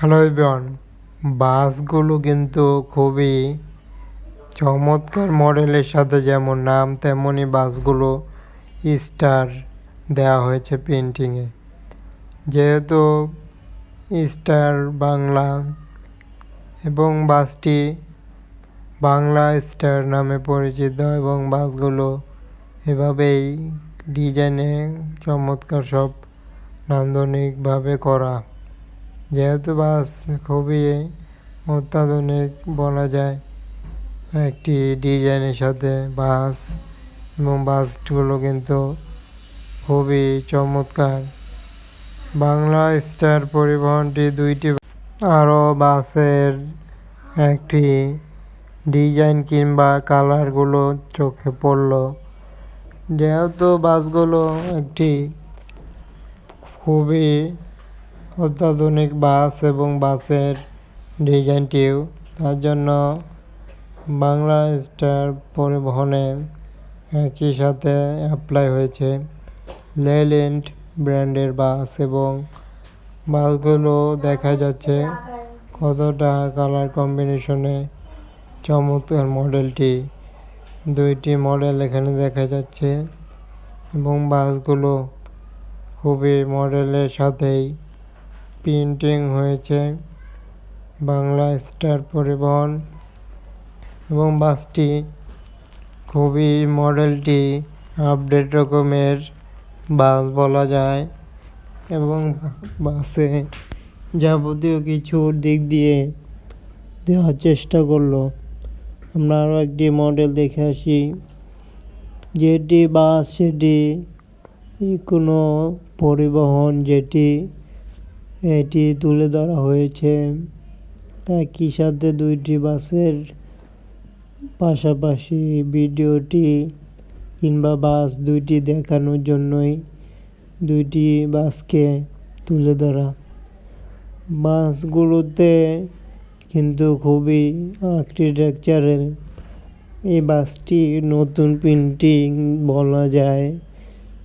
Hello everyone বাসগুলো কিন্তু খুবই চমৎকার মডেলের সাথে যেমন নাম তেমনই বাসগুলো স্টার দেওয়া হয়েছে পেন্টিংয়ে যেহেতু স্টার বাংলা এবং বাসটি বাংলা স্টার নামে পরিচিত এবং বাসগুলো এভাবেই ডিজাইনে চমৎকার সব নান্দনিকভাবে করা। যেহেতু বাস খুবই অত্যাধুনিক বলা যায়, একটি ডিজাইনের সাথে বাস এবং বাসগুলো কিন্তু খুবই চমৎকার। বাংলা স্টার পরিবহনটি দুইটি আরও বাসের একটি ডিজাইন কিংবা কালারগুলো চোখে পড়ল। যেহেতু বাসগুলো একটি খুবই অত্যাধুনিক বাস এবং বাসের ডিজাইনটিও তার জন্য বাংলা স্টার পরিবহনে একই সাথে অ্যাপ্লাই হয়েছে। লেল্যান্ড ব্র্যান্ডের বাস এবং বাসগুলো দেখা যাচ্ছে কতটা কালার কম্বিনেশনে চমৎকার মডেলটি দুইটি মডেল এখানে দেখা যাচ্ছে এবং বাসগুলো খুবই মডেলের সাথেই প্রিন্টিং হয়েছে, বাংলা স্টার পরিবহন এবং বাসটি খুবই মডেলটি আপডেট রকমের বাস বলা যায় এবং বাসে যাবতীয় কিছু দিক দিয়ে দেওয়ার চেষ্টা করল। আমরা আরও একটি মডেল দেখে আসি, যেটি বাস, সেটি কোনো পরিবহন, যেটি এটি তুলে ধরা হয়েছে একই সাথে দুইটি বাসের পাশাপাশি ভিডিওটি কিংবা বাস দুইটি দেখানোর জন্যই দুইটি বাসকে তুলে ধরা। বাসগুলোতে কিন্তু খুবই আর্কিটেকচারে এই বাসটি নতুন প্রিন্টিং বলা যায়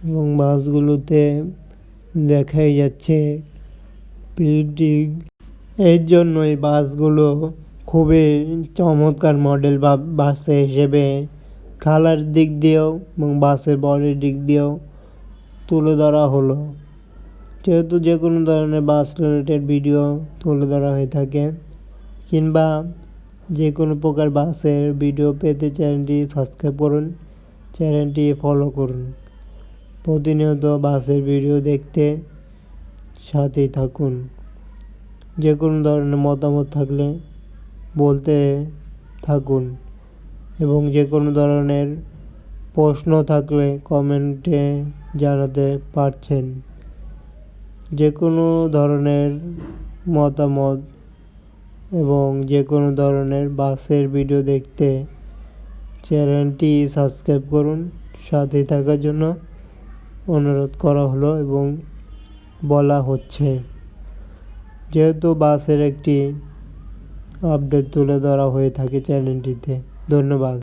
এবং বাসগুলোতে দেখাই যাচ্ছে প্রিন্টিং এর জন্যই বাসগুলো খুবই চমৎকার মডেল বা বাসে হিসেবে কালার দিক দিয়েও এবং বাসের বডির দিক দিয়েও তুলে ধরা হলো। যেহেতু যে কোনো ধরনের বাস রিলেটেড ভিডিও তুলে ধরা হয়ে থাকে কিংবা যে কোনো প্রকার বাসের ভিডিও পেতে চ্যানেলটি সাবস্ক্রাইব করুন চ্যানেলটি ফলো করুন। প্রতিনিয়ত বাসের ভিডিও দেখতে সাথেই থাকুন। যে কোনো ধরনের মতামত থাকলে বলতে থাকুন এবং যে কোনো ধরনের প্রশ্ন থাকলে কমেন্টে জানাতে পারছেন। যে কোনো ধরনের মতামত এবং যে কোনো ধরনের বাসের ভিডিও দেখতে চ্যানেলটি সাবস্ক্রাইব করুন। সাথে থাকার জন্য অনুরোধ করা হলো এবং বলা হচ্ছে। যেহেতু বাসের একটি আপডেট তুলে ধরা হয়ে থাকে চ্যানেলটিতে ধন্যবাদ।